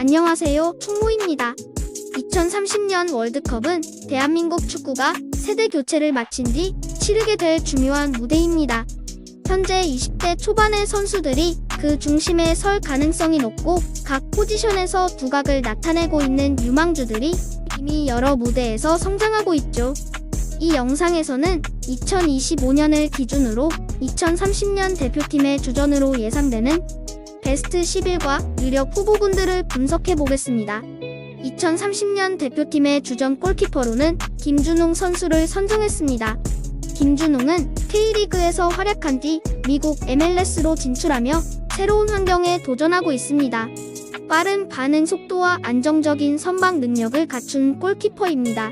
안녕하세요. 총무입니다. 2030년 월드컵은 대한민국 축구가 세대 교체를 마친 뒤 치르게 될 중요한 무대입니다. 현재 20대 초반의 선수들이 그 중심에 설 가능성이 높고 각 포지션에서 두각을 나타내고 있는 유망주들이 이미 여러 무대에서 성장하고 있죠. 이 영상에서는 2025년을 기준으로 2030년 대표팀의 주전으로 예상되는 베스트 11과 유력 후보군들을 분석해 보겠습니다. 2030년 대표팀의 주전 골키퍼로는 김준웅 선수를 선정했습니다. 김준웅은 K리그에서 활약한 뒤 미국 MLS로 진출하며 새로운 환경에 도전하고 있습니다. 빠른 반응 속도와 안정적인 선방 능력을 갖춘 골키퍼입니다.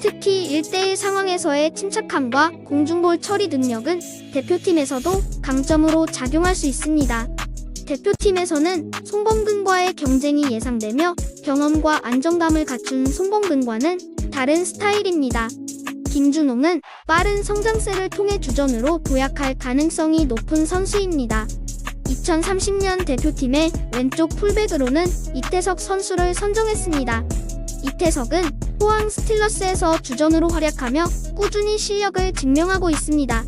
특히 1대1 상황에서의 침착함과 공중볼 처리 능력은 대표팀에서도 강점으로 작용할 수 있습니다. 대표팀에서는 송범근과의 경쟁이 예상되며 경험과 안정감을 갖춘 송범근과는 다른 스타일입니다. 김준홍은 빠른 성장세를 통해 주전으로 도약할 가능성이 높은 선수입니다. 2030년 대표팀의 왼쪽 풀백으로는 이태석 선수를 선정했습니다. 이태석은 포항 스틸러스에서 주전으로 활약하며 꾸준히 실력을 증명하고 있습니다.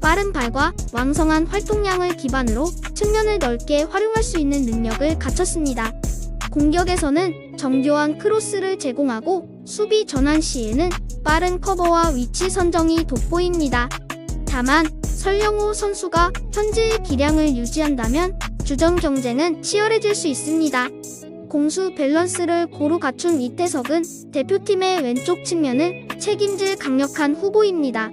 빠른 발과 왕성한 활동량을 기반으로 측면을 넓게 활용할 수 있는 능력을 갖췄습니다. 공격에서는 정교한 크로스를 제공하고 수비 전환 시에는 빠른 커버와 위치 선정이 돋보입니다. 다만 설영호 선수가 현재의 기량을 유지한다면 주전 경쟁은 치열해질 수 있습니다. 공수 밸런스를 고루 갖춘 이태석은 대표팀의 왼쪽 측면을 책임질 강력한 후보입니다.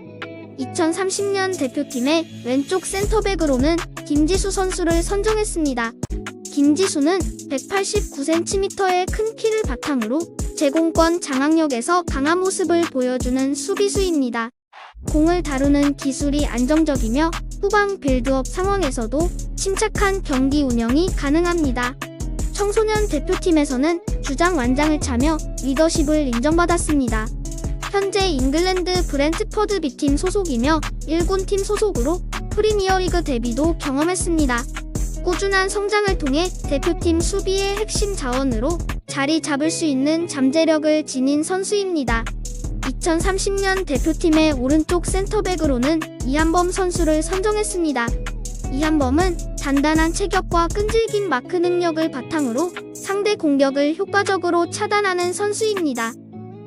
2030년 대표팀의 왼쪽 센터백으로는 김지수 선수를 선정했습니다. 김지수는 189cm의 큰 키를 바탕으로 제공권 장악력에서 강한 모습을 보여주는 수비수입니다. 공을 다루는 기술이 안정적이며 후방 빌드업 상황에서도 침착한 경기 운영이 가능합니다. 청소년 대표팀에서는 주장 완장을 차며 리더십을 인정받았습니다. 현재 잉글랜드 브랜트퍼드 B팀 소속이며 1군 팀 소속으로 프리미어리그 데뷔도 경험했습니다. 꾸준한 성장을 통해 대표팀 수비의 핵심 자원으로 자리 잡을 수 있는 잠재력을 지닌 선수입니다. 2030년 대표팀의 오른쪽 센터백으로는 이한범 선수를 선정했습니다. 이한범은 단단한 체격과 끈질긴 마크 능력을 바탕으로 상대 공격을 효과적으로 차단하는 선수입니다.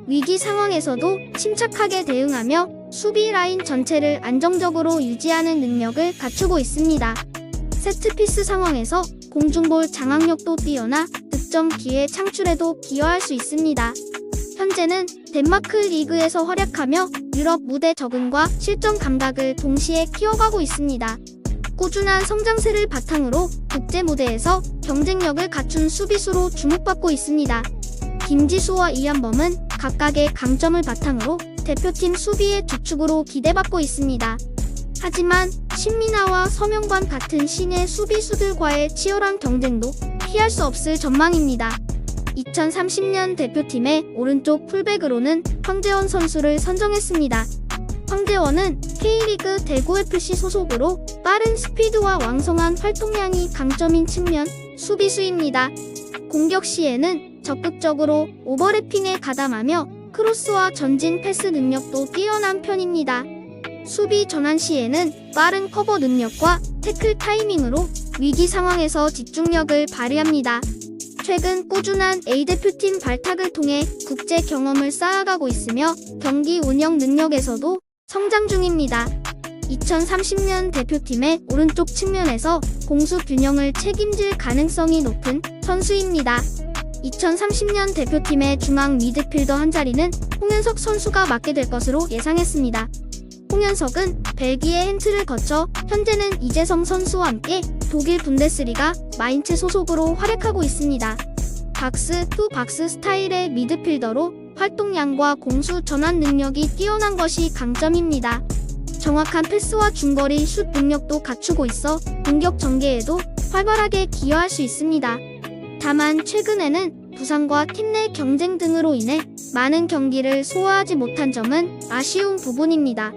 위기 상황에서도 침착하게 대응하며 수비 라인 전체를 안정적으로 유지하는 능력을 갖추고 있습니다. 세트피스 상황에서 공중볼 장악력도 뛰어나 득점 기회 창출에도 기여할 수 있습니다. 현재는 덴마크 리그에서 활약하며 유럽 무대 적응과 실전 감각을 동시에 키워가고 있습니다. 꾸준한 성장세를 바탕으로 국제 무대에서 경쟁력을 갖춘 수비수로 주목받고 있습니다. 김지수와 이한범은 각각의 강점을 바탕으로 대표팀 수비의 주축으로 기대받고 있습니다. 하지만 신민아와 서명관 같은 신의 수비수들과의 치열한 경쟁도 피할 수 없을 전망입니다. 2030년 대표팀의 오른쪽 풀백으로는 황재원 선수를 선정했습니다. 황재원은 K리그 대구FC 소속으로 빠른 스피드와 왕성한 활동량이 강점인 측면 수비수입니다. 공격 시에는 적극적으로 오버래핑에 가담하며 크로스와 전진 패스 능력도 뛰어난 편입니다. 수비 전환 시에는 빠른 커버 능력과 태클 타이밍으로 위기 상황에서 집중력을 발휘합니다. 최근 꾸준한 A대표팀 발탁을 통해 국제 경험을 쌓아가고 있으며 경기 운영 능력에서도 성장 중입니다. 2030년 대표팀의 오른쪽 측면에서 공수 균형을 책임질 가능성이 높은 선수입니다. 2030년 대표팀의 중앙 미드필더 한 자리는 홍현석 선수가 맡게 될 것으로 예상했습니다. 홍현석은 벨기에 헨트를 거쳐 현재는 이재성 선수와 함께 독일 분데스리가 마인츠 소속으로 활약하고 있습니다. 박스 투 박스 스타일의 미드필더로 활동량과 공수 전환 능력이 뛰어난 것이 강점입니다. 정확한 패스와 중거리 슛 능력도 갖추고 있어 공격 전개에도 활발하게 기여할 수 있습니다. 다만 최근에는 부상과 팀 내 경쟁 등으로 인해 많은 경기를 소화하지 못한 점은 아쉬운 부분입니다.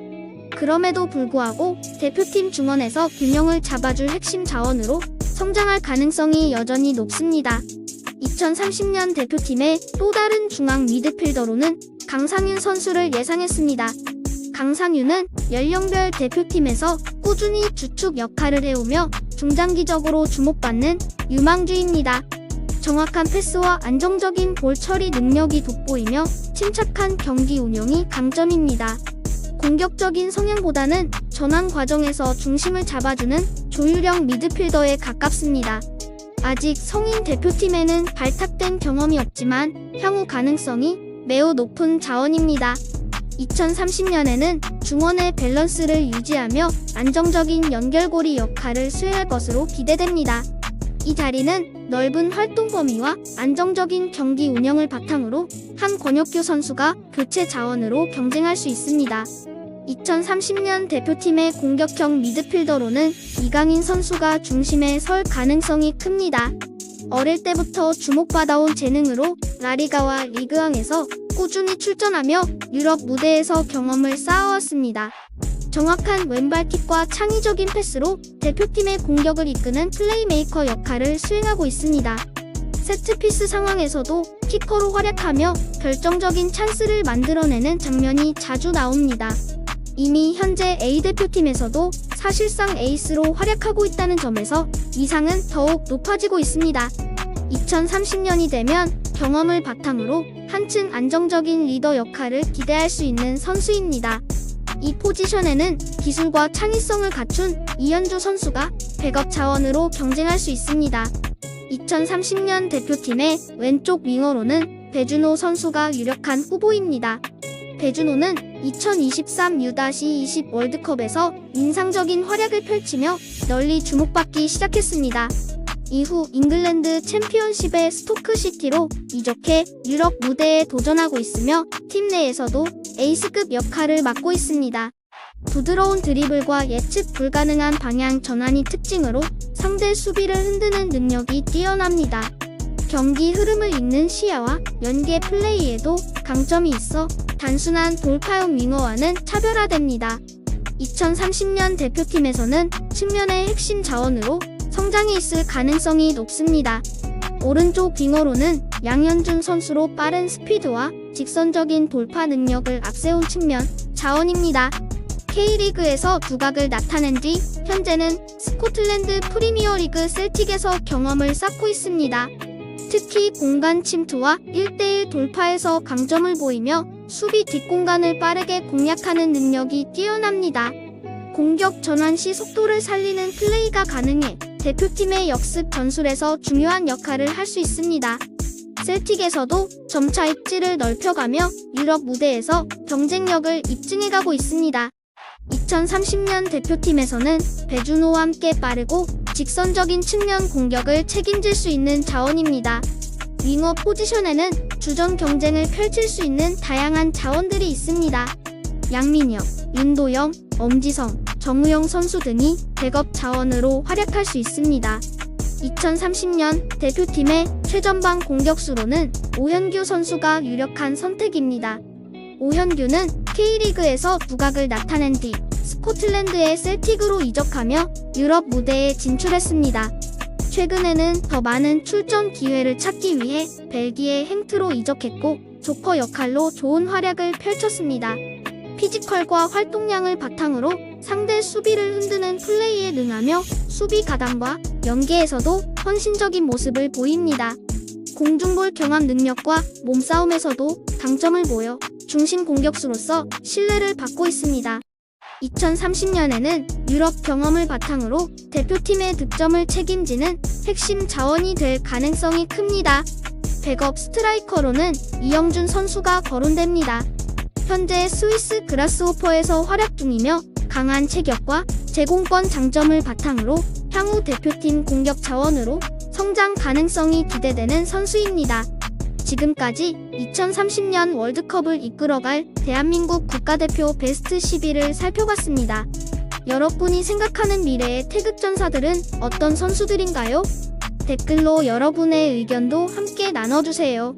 그럼에도 불구하고 대표팀 중원에서 균형을 잡아줄 핵심 자원으로 성장할 가능성이 여전히 높습니다. 2030년 대표팀의 또 다른 중앙 미드필더로는 강상윤 선수를 예상했습니다. 강상윤은 연령별 대표팀에서 꾸준히 주축 역할을 해오며 중장기적으로 주목받는 유망주입니다. 정확한 패스와 안정적인 볼 처리 능력이 돋보이며 침착한 경기 운영이 강점입니다. 공격적인 성향보다는 전환 과정에서 중심을 잡아주는 조율형 미드필더에 가깝습니다. 아직 성인 대표팀에는 발탁된 경험이 없지만 향후 가능성이 매우 높은 자원입니다. 2030년에는 중원의 밸런스를 유지하며 안정적인 연결고리 역할을 수행할 것으로 기대됩니다. 이 자리는 넓은 활동 범위와 안정적인 경기 운영을 바탕으로 한 권혁규 선수가 교체 자원으로 경쟁할 수 있습니다. 2030년 대표팀의 공격형 미드필더로는 이강인 선수가 중심에 설 가능성이 큽니다. 어릴 때부터 주목받아온 재능으로 라리가와 리그왕에서 꾸준히 출전하며 유럽 무대에서 경험을 쌓아왔습니다. 정확한 왼발 킥과 창의적인 패스로 대표팀의 공격을 이끄는 플레이메이커 역할을 수행하고 있습니다. 세트피스 상황에서도 키커로 활약하며 결정적인 찬스를 만들어내는 장면이 자주 나옵니다. 이미 현재 A 대표팀에서도 사실상 에이스로 활약하고 있다는 점에서 이상은 더욱 높아지고 있습니다. 2030년이 되면 경험을 바탕으로 한층 안정적인 리더 역할을 기대할 수 있는 선수입니다. 이 포지션에는 기술과 창의성을 갖춘 이현주 선수가 백업 자원으로 경쟁할 수 있습니다. 2030년 대표팀의 왼쪽 윙어로는 배준호 선수가 유력한 후보입니다. 배준호는 2023 U-20 월드컵에서 인상적인 활약을 펼치며 널리 주목받기 시작했습니다. 이후 잉글랜드 챔피언십의 스토크시티로 이적해 유럽 무대에 도전하고 있으며 팀 내에서도 에이스급 역할을 맡고 있습니다. 부드러운 드리블과 예측 불가능한 방향 전환이 특징으로 상대 수비를 흔드는 능력이 뛰어납니다. 경기 흐름을 읽는 시야와 연계 플레이에도 강점이 있어 단순한 돌파용 윙어와는 차별화됩니다. 2030년 대표팀에서는 측면의 핵심 자원으로 성장이 있을 가능성이 높습니다. 오른쪽 빙어로는 양현준 선수로 빠른 스피드와 직선적인 돌파 능력을 앞세운 측면 자원입니다. K리그에서 두각을 나타낸 뒤 현재는 스코틀랜드 프리미어리그 셀틱에서 경험을 쌓고 있습니다. 특히 공간 침투와 1대1 돌파에서 강점을 보이며 수비 뒷공간을 빠르게 공략하는 능력이 뛰어납니다. 공격 전환 시 속도를 살리는 플레이가 가능해 대표팀의 역습 전술에서 중요한 역할을 할 수 있습니다. 셀틱에서도 점차 입지를 넓혀가며 유럽 무대에서 경쟁력을 입증해가고 있습니다. 2030년 대표팀에서는 배준호와 함께 빠르고 직선적인 측면 공격을 책임질 수 있는 자원입니다. 윙어 포지션에는 주전 경쟁을 펼칠 수 있는 다양한 자원들이 있습니다. 양민혁, 윤도영, 엄지성, 정우영 선수 등이 백업 자원으로 활약할 수 있습니다. 2030년 대표팀의 최전방 공격수로는 오현규 선수가 유력한 선택입니다. 오현규는 K리그에서 두각을 나타낸 뒤 스코틀랜드의 셀틱으로 이적하며 유럽 무대에 진출했습니다. 최근에는 더 많은 출전 기회를 찾기 위해 벨기에 행트로 이적했고 조커 역할로 좋은 활약을 펼쳤습니다. 피지컬과 활동량을 바탕으로 상대 수비를 흔드는 플레이에 능하며 수비 가담과 연계에서도 헌신적인 모습을 보입니다. 공중볼 경합 능력과 몸싸움에서도 강점을 보여 중심 공격수로서 신뢰를 받고 있습니다. 2030년에는 유럽 경험을 바탕으로 대표팀의 득점을 책임지는 핵심 자원이 될 가능성이 큽니다. 백업 스트라이커로는 이영준 선수가 거론됩니다. 현재 스위스 그라스호퍼에서 활약 중이며 강한 체격과 제공권 장점을 바탕으로 향후 대표팀 공격 자원으로 성장 가능성이 기대되는 선수입니다. 지금까지 2030년 월드컵을 이끌어갈 대한민국 국가대표 베스트 10위를 살펴봤습니다. 여러분이 생각하는 미래의 태극전사들은 어떤 선수들인가요? 댓글로 여러분의 의견도 함께 나눠주세요.